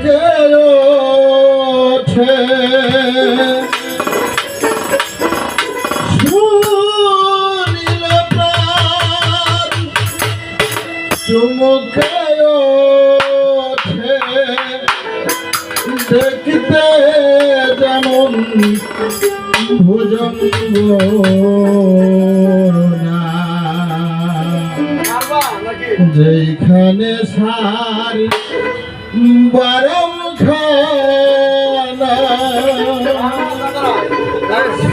চমকে ওঠে? চমকে ওঠে। দেখিতে যেমন ভোজন যেখানে সারি বারম খানা।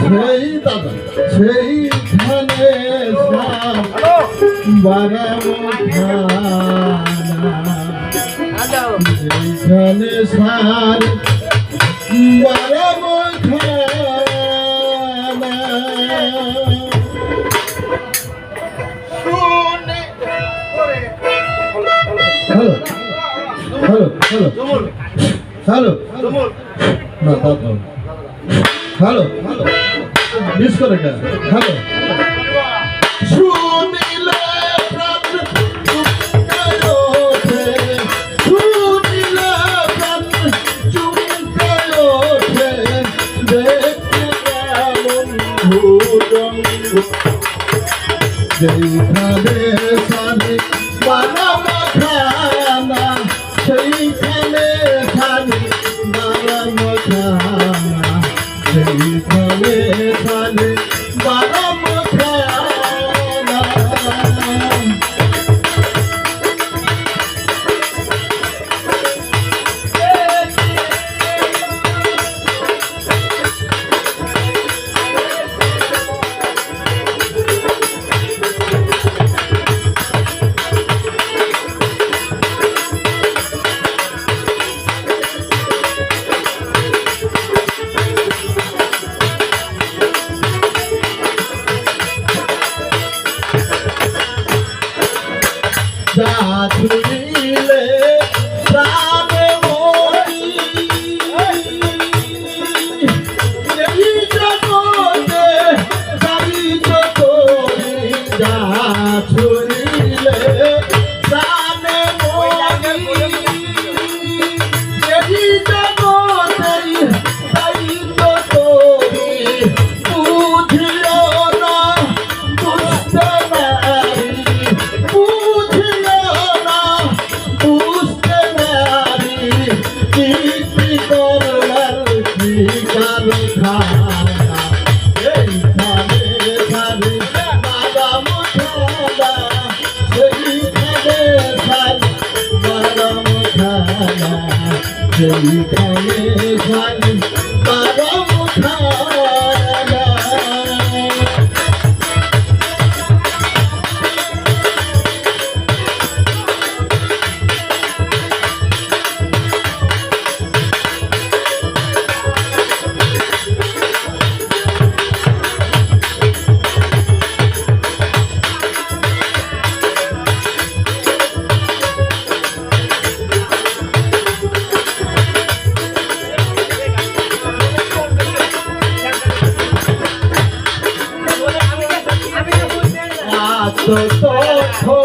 সেই দাদা সেই বারম খানা। হ্যালো। না তা তো। হ্যালো। মিস করে কেন? হ্যালো। শুনিলে Jai Prabhu সাধুরে সেই প্রাণে পারম যত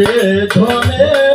যে ধনে